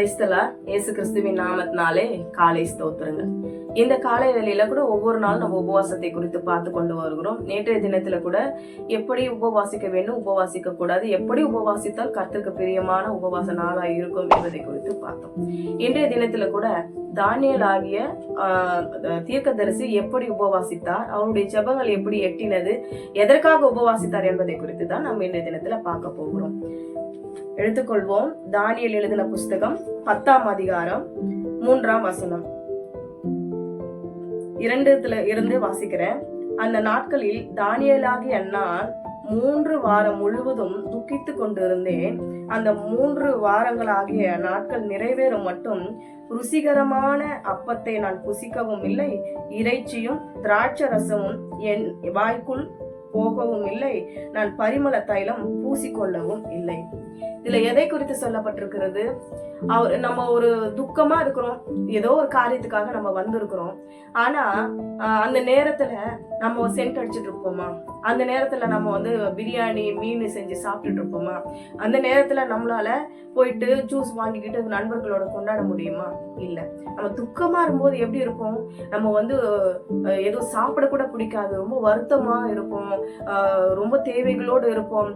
கிரைஸ்தலா இயேசு கிறிஸ்துவின் நாமத்தினாலே காலை ஸ்தோத்திரங்கள். இந்த காலை வேலையில கூட ஒவ்வொரு நாளும் நம்ம உபவாசத்தை குறித்து பார்த்து கொண்டு வருகிறோம். நேற்றைய தினத்துல கூட எப்படி உபவாசிக்க வேண்டும் உபவாசிக்க கூடாது எப்படி உபவாசித்தால் கர்த்தருக்கு பிரியமான உபவாச நாளா இருக்கும் என்பதை குறித்து பார்த்தோம். இன்றைய தினத்துல கூட தானியல் ஆகிய தீர்க்கதரிசி எப்படி உபவாசித்தார் அவருடைய ஜெபங்கள் எப்படி எட்டினது எதற்காக உபவாசித்தார் என்பதை குறித்து தான் நம்ம இன்றைய தினத்துல பார்க்க போகிறோம். எடுத்துக்கொள்வோம். தானியல் எழுதின புஸ்தகம் பத்தாம் அதிகாரம் மூன்றாம் வசனம். இரண்டுல இருந்து வாசிக்கிறேன். அந்த நாட்களில் தானியலாகிய நான் மூன்று வாரம் முழுவதும் துக்கித்து கொண்டிருந்தேன். அந்த மூன்று வாரங்களாகிய நாட்கள் நிறைவேறும் மட்டும் ருசிகரமான அப்பத்தை நான் புசிக்கவும் இல்லை. இறைச்சியும் திராட்சை ரசமும் என் வாய்க்குள் போகவும் இல்லை நான் பரிமள தைலம் பூசிக்கொள்ளவும் இல்லை. இதுல எதை குறித்து சொல்லப்பட்டிருக்கிறது? அவர் நம்ம ஒரு துக்கமா இருக்கிறோம். ஏதோ ஒரு காரியத்துக்காக நம்ம வந்திருக்கிறோம். ஆனா அந்த நேரத்துல நம்ம சென்ட் அடிச்சுட்டு இருப்போமா? அந்த நேரத்துல நம்ம வந்து பிரியாணி மீன் செஞ்சு சாப்பிட்டுட்டு இருப்போமா? அந்த நேரத்துல நம்மளால போயிட்டு ஜூஸ் வாங்கிக்கிட்டு நண்பர்களோட கொண்டாட முடியுமா? இல்ல. நம்ம துக்கமா இருக்கும்போது எப்படி இருக்கும் நம்ம வந்து எதுவும் சாப்பிட கூட பிடிக்காது. ரொம்ப வருத்தமா இருப்போம். ரொம்ப தேவைகளோடு இருப்போம்.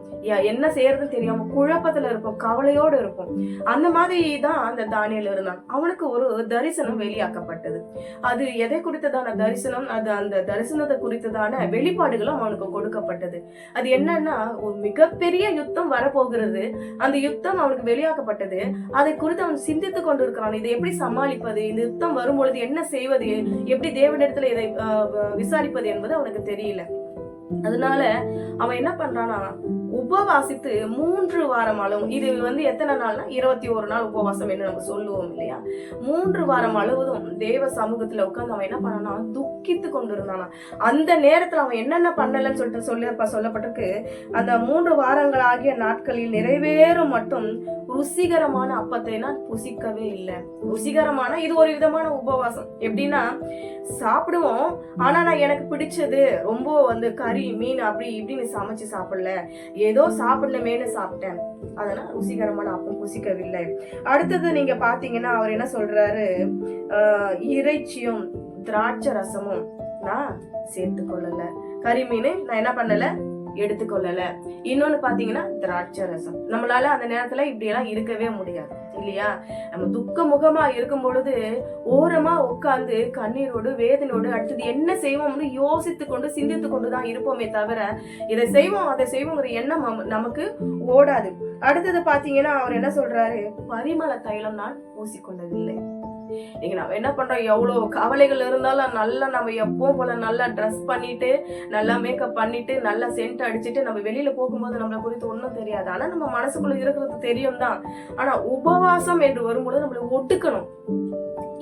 என்ன செய்யறதுன்னு தெரியாம குழப்பத்துல இருப்போம் கவலையோடு இருப்போம். அந்த மாதிரி தான் அந்த தானியல் இருந்தான். அவனுக்கு ஒரு தரிசனம் வெளியாக்கப்பட்டது. அது எதை குறித்ததான தரிசனம்? அது அந்த தரிசனத்தை குறித்ததான வெளிப்பாடுகளும் அவனுக்கு கொடுக்கப்பட்டது. அது என்னன்னா ஒரு மிகப்பெரிய யுத்தம் வரப்போகிறது. அந்த யுத்தம் அவனுக்கு வெளியாக்கப்பட்டது. அதை குறித்து அவன் சிந்தித்து கொண்டிருக்கிறான். இதை எப்படி சமாளிப்பது? இந்த யுத்தம் வரும்பொழுது என்ன செய்வது? எப்படி தேவனிடத்துல இதை விசாரிப்பது என்பது அவனுக்கு தெரியல. அதனால அவன் என்ன பண்றானா உபவாசித்து மூன்று வாரம் இது வந்து எத்தனை நாள்னா இருபத்தி ஒரு நாள் உபவாசம் என்று நம்ம சொல்லுவோம் இல்லையா? மூன்று வாரம் அளவுதும் தேவ சமூகத்துல உட்காந்து அவன் என்ன பண்ணானா துக்கித்து கொண்டிருந்தானா. அந்த நேரத்துல அவன் என்னென்ன பண்ணலன்னு சொல்லிட்டு சொல்லி சொல்லப்பட்டிருக்கு அந்த மூன்று வாரங்கள் ஆகிய நாட்களில் நிறைவேறும் மட்டும் ருசிகரமான அப்பத்தை நான் புசிக்கவே இல்லை. ருசிகரமான இது ஒரு விதமான உபவாசம். எப்படின்னா சாப்பிடுவோம் ஆனா நான் எனக்கு பிடிச்சது ரொம்ப வந்து கறி மீன் அப்படி இப்படின்னு சமைச்சு சாப்பிடல. ஏதோ சாப்பிடலமேனு சாப்பிட்டேன். அதெல்லாம் ருசிகரமான அப்பம் புசிக்கவில்லை அடுத்தது நீங்க பாத்தீங்கன்னா அவர் என்ன சொல்றாரு? இறைச்சியும் திராட்சை ரசமும் நான் சேர்த்து கொள்ளல. கறி மீன் நான் என்ன பண்ணல? எடுத்துக்கொள்ளல. இன்னொன்னு பாத்தீங்கன்னா திராட்சை ரசம். நம்மளால அந்த நேரத்துல இப்படி எல்லாம் இருக்கவே முடியாது இல்லையா? நம்ம துக்க முகமா இருக்கும் பொழுது ஓரமா உட்கார்ந்து கண்ணீரோடு வேதனோடு அடுத்தது என்ன செய்வோம்னு யோசித்து கொண்டு சிந்தித்து கொண்டு தான் இருப்போமே தவிர இதை செய்வோம் அதை செய்வோங்கிற எண்ணம் நமக்கு ஓடாது. அடுத்தது பாத்தீங்கன்னா அவர் என்ன சொல்றாரு? பரிமள தைலம் நான் பூசிக்கொள்ளவில்லை நீங்கள் நம்ம என்ன பண்றோம்? எவ்வளோ கவலைகள் இருந்தாலும் நல்லா நம்ம எப்போ போல நல்லா ட்ரெஸ் பண்ணிட்டு நல்லா மேக்கப் பண்ணிட்டு நல்லா சென்ட் அடிச்சுட்டு நம்ம வெளியில போகும்போது நம்மளை குறித்து ஒன்றும் தெரியாது. ஆனா நம்ம மனசுக்குள்ள இருக்கிறது தெரியும் தான் ஆனா உபவாசம் என்று வரும்பொழுது நம்மளை ஒட்டுக்கணும்.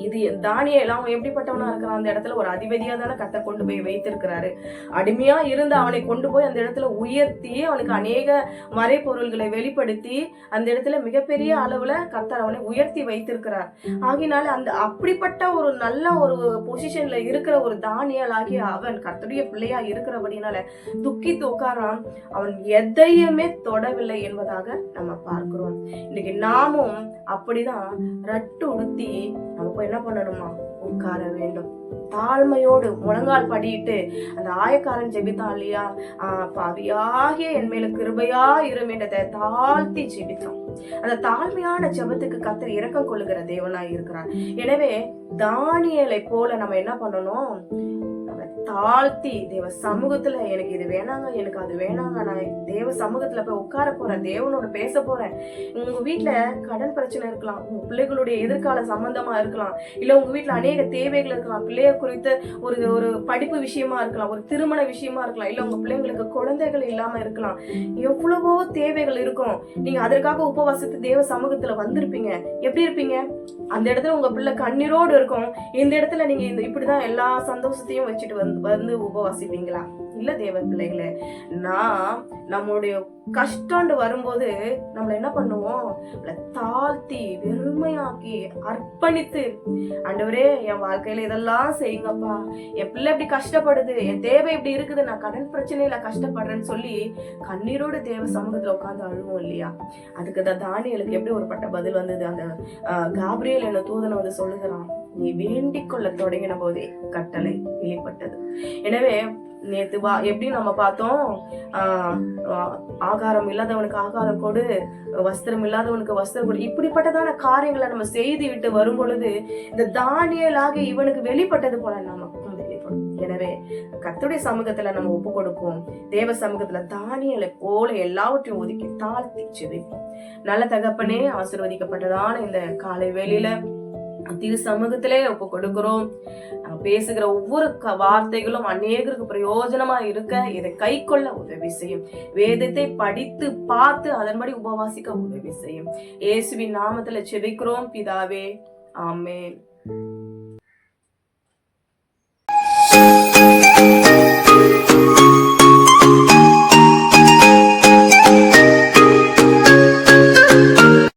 இது தானியல் அவன் எப்படிப்பட்டவனா இருக்கிறான்? அந்த இடத்துல ஒரு அதிபதியா தானே கத்த கொண்டு போய் வைத்திருக்கிறாரு. அடிமையா இருந்து அவனை கொண்டு போய் அந்த இடத்துல உயர்த்தி அவனுக்கு அநேக மறைப்பொருள்களை வெளிப்படுத்தி அந்த இடத்துல மிகப்பெரிய அளவுல கத்தர் அவனை உயர்த்தி வைத்திருக்கிறார். ஆகினால அந்த அப்படிப்பட்ட ஒரு நல்ல ஒரு பொசிஷன்ல இருக்கிற ஒரு தானியல் ஆகிய அவன் கத்தருடைய பிள்ளையா இருக்கிறபடினால துக்கி உட்காரான் அவன் எதையுமே தொடவில்லை என்பதாக நம்ம பார்க்கிறோம். இன்னைக்கு நாமும் அப்படிதான் ரட்டு உடுத்தி நம்ம போய் என்ன பண்ணணுமா? உட்கார வேண்டும். தாழ்மையோடு முழங்கால் படியிட்டு அந்த ஆயக்காரன் ஜெபித்தான் இல்லையா? ஆஹ் பாவியாகிய என் மேல கிருபையா இருமென்றதை தாழ்த்தி ஜெபித்தான். அந்த தாழ்மையான ஜபத்துக்கு கத்தர் இரக்கம் கொள்ளுகிற தேவனாய் இருக்கிறார். எனவே தானியலை போல நம்ம என்ன பண்ணணும்? நம்ம தாழ்த்தி தேவ சமூகத்துல எனக்கு இது வேணாங்க எனக்கு அது வேணாங்க. நான் தேவ சமூகத்துல போய் உட்கார போறேன் தேவனோட பேச போறேன். உங்க வீட்டுல கடன் பிரச்சனை இருக்கலாம் உங்க பிள்ளைகளுடைய எதிர்கால சம்பந்தமா இருக்கலாம் இல்ல உங்க வீட்டுல அநேக தேவைகள் இருக்கலாம் பிள்ளைய குறித்த ஒரு ஒரு படிப்பு விஷயமா இருக்கலாம் ஒரு திருமண விஷயமா இருக்கலாம் இல்ல உங்க பிள்ளைங்களுக்கு குழந்தைகள் இல்லாம இருக்கலாம். எவ்வளவோ தேவைகள் இருக்கும். நீங்க அதற்காக உபவாசத்து தேவ சமூகத்துல வந்திருப்பீங்க. எப்படி இருப்பீங்க? அந்த இடத்துல உங்க பிள்ளை கண்ணீரோடு இருக்கும். இந்த இடத்துல நீங்க இந்த இப்படிதான் எல்லா சந்தோஷத்தையும் வச்சு வச்சுட்டு வந்து வந்து உபவாசிப்பீங்களா? இல்ல தேவ பிள்ளைகளே நான் நம்மளுடைய கஷ்டாண்டு வரும்போது நம்மள என்ன பண்ணுவோம்? தாழ்த்தி வெறுமையாக்கி அர்ப்பணித்து ஆண்டவரே என் வாழ்க்கையில இதெல்லாம் செய்யுங்கப்பா. என் பிள்ளை இப்படி கஷ்டப்படுது என் தேவை இப்படி இருக்குது நான் கடன் பிரச்சனையில கஷ்டப்படுறேன்னு சொல்லி கண்ணீரோடு தேவ சமூகத்துல உட்கார்ந்து அழுவோம் இல்லையா? அதுக்கு தான் தானியலுக்கு எப்படி ஒரு பட்ட பதில் வந்தது? அந்த ஆஹ், என்ன தூதனை வந்து சொல்லுகிறான். நீ வேண்டிக் கொள்ள தொடங்கின போதே கட்டளை வெளிப்பட்டது. எனவே நேத்து வா எப்படி நம்ம பார்த்தோம்? ஆகாரம் இல்லாதவனுக்கு ஆகாரம் கொடு வஸ்திரம் இல்லாதவனுக்கு வஸ்திரம் கொடு. இப்படிப்பட்டதான காரியங்களை நம்ம செய்து விட்டு வரும் பொழுது இந்த தானியலாக இவனுக்கு வெளிப்பட்டது போல நமக்கும் வெளிப்படும். எனவே கத்துடைய சமூகத்துல நம்ம ஒப்பு கொடுப்போம். தேவ சமூகத்துல தானியலை போல எல்லாவற்றையும் ஒதுக்கி தாழ்த்தி செவிப்போம் நல்ல தகப்பனே ஆசிர்வதிக்கப்பட்டதான இந்த காலை வேளையில திரு சமூகத்திலே ஒப்பு கொடுக்கிறோம். நாங்க பேசுகிற ஒவ்வொரு க- வார்த்தைகளும் அநேகருக்கு பிரயோஜனமா இருக்க இதை கை கொள்ள உதவி செய்யும். வேதத்தை படித்து பார்த்து அதன்படி உபவாசிக்க உதவி செய்யும். இயேசுவின் நாமத்துல செபிக்கிறோம் பிதாவே. ஆமென்.